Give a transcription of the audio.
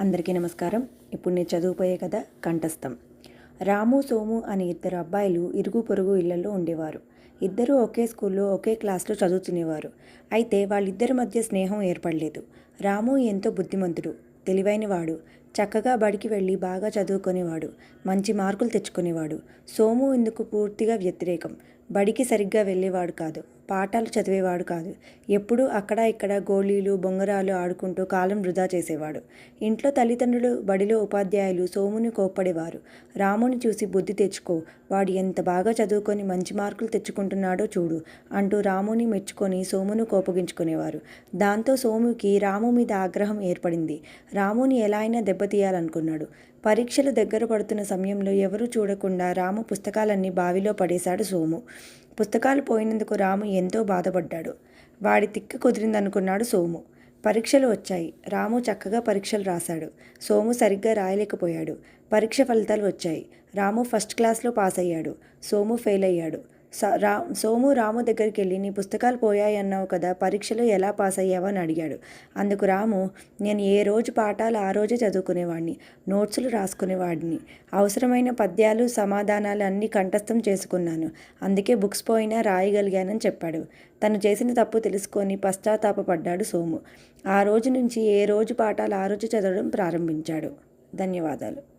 అందరికీ నమస్కారం. ఇప్పుడు నేను చదువుపోయే కథ కంఠస్థం. రాము సోము అనే ఇద్దరు అబ్బాయిలు ఇరుగు పొరుగు ఇళ్ళలో ఉండేవారు. ఇద్దరూ ఒకే స్కూల్లో ఒకే క్లాస్లో చదువుతునేవారు. అయితే వాళ్ళిద్దరి మధ్య స్నేహం ఏర్పడలేదు. రాము ఎంతో బుద్ధిమంతుడు తెలివైనవాడు చక్కగా బడికి వెళ్ళి బాగా చదువుకునేవాడు మంచి మార్కులు తెచ్చుకునేవాడు. సోము ఇందుకు పూర్తిగా వ్యతిరేకం. బడికి సరిగ్గా వెళ్ళేవాడు కాదు. పాఠాలు చదివేవాడు కాదు. ఎప్పుడూ అక్కడ ఇక్కడ గోళీలు బొంగరాలు ఆడుకుంటూ కాలం వృధా చేసేవాడు. ఇంట్లో తల్లిదండ్రులు బడిలో ఉపాధ్యాయులు సోముని కోప్పడేవారు. రాముని చూసి బుద్ధి తెచ్చుకో వాడు ఎంత బాగా చదువుకొని మంచి మార్కులు తెచ్చుకుంటున్నాడో చూడు అంటూ రాముని మెచ్చుకొని సోమును కోపగించుకునేవారు. దాంతో సోముకి రాము మీద ఆగ్రహం ఏర్పడింది. రాముని ఎలా అయినా దెబ్బతీయాలనుకున్నాడు పరీక్షలు దగ్గర పడుతున్న సమయంలో ఎవరూ చూడకుండా రాము పుస్తకాలన్నీ బావిలో పడేశాడు సోము. పుస్తకాలు పోయినందుకు రాము ఎంతో బాధపడ్డాడు. వాడి తిక్క కుదిరిందనుకున్నాడు సోము. పరీక్షలు వచ్చాయి. రాము చక్కగా పరీక్షలు రాశాడు. సోము సరిగ్గా రాయలేకపోయాడు. పరీక్ష ఫలితాలు వచ్చాయి. రాము ఫస్ట్ క్లాస్లో పాస్ అయ్యాడు సోము ఫెయిల్ అయ్యాడు రా సోము రాము దగ్గరికి వెళ్ళి నీ పుస్తకాలు పోయాయి అన్నావు కదా పరీక్షలో ఎలా పాస్ అయ్యావో అని అడిగాడు. అందుకు రాము నేను ఏ రోజు పాఠాలు ఆ రోజే చదువుకునేవాడిని నోట్సులు రాసుకునేవాడిని అవసరమైన పద్యాలు సమాధానాలు అన్నీ కంఠస్థం చేసుకున్నాను అందుకే బుక్స్ పోయినా రాయగలిగానని చెప్పాడు. తను చేసిన తప్పు తెలుసుకొని పశ్చాత్తాపడ్డాడు సోము. ఆ రోజు నుంచి ఏ రోజు పాఠాలు ఆ రోజు చదవడం ప్రారంభించాడు. ధన్యవాదాలు.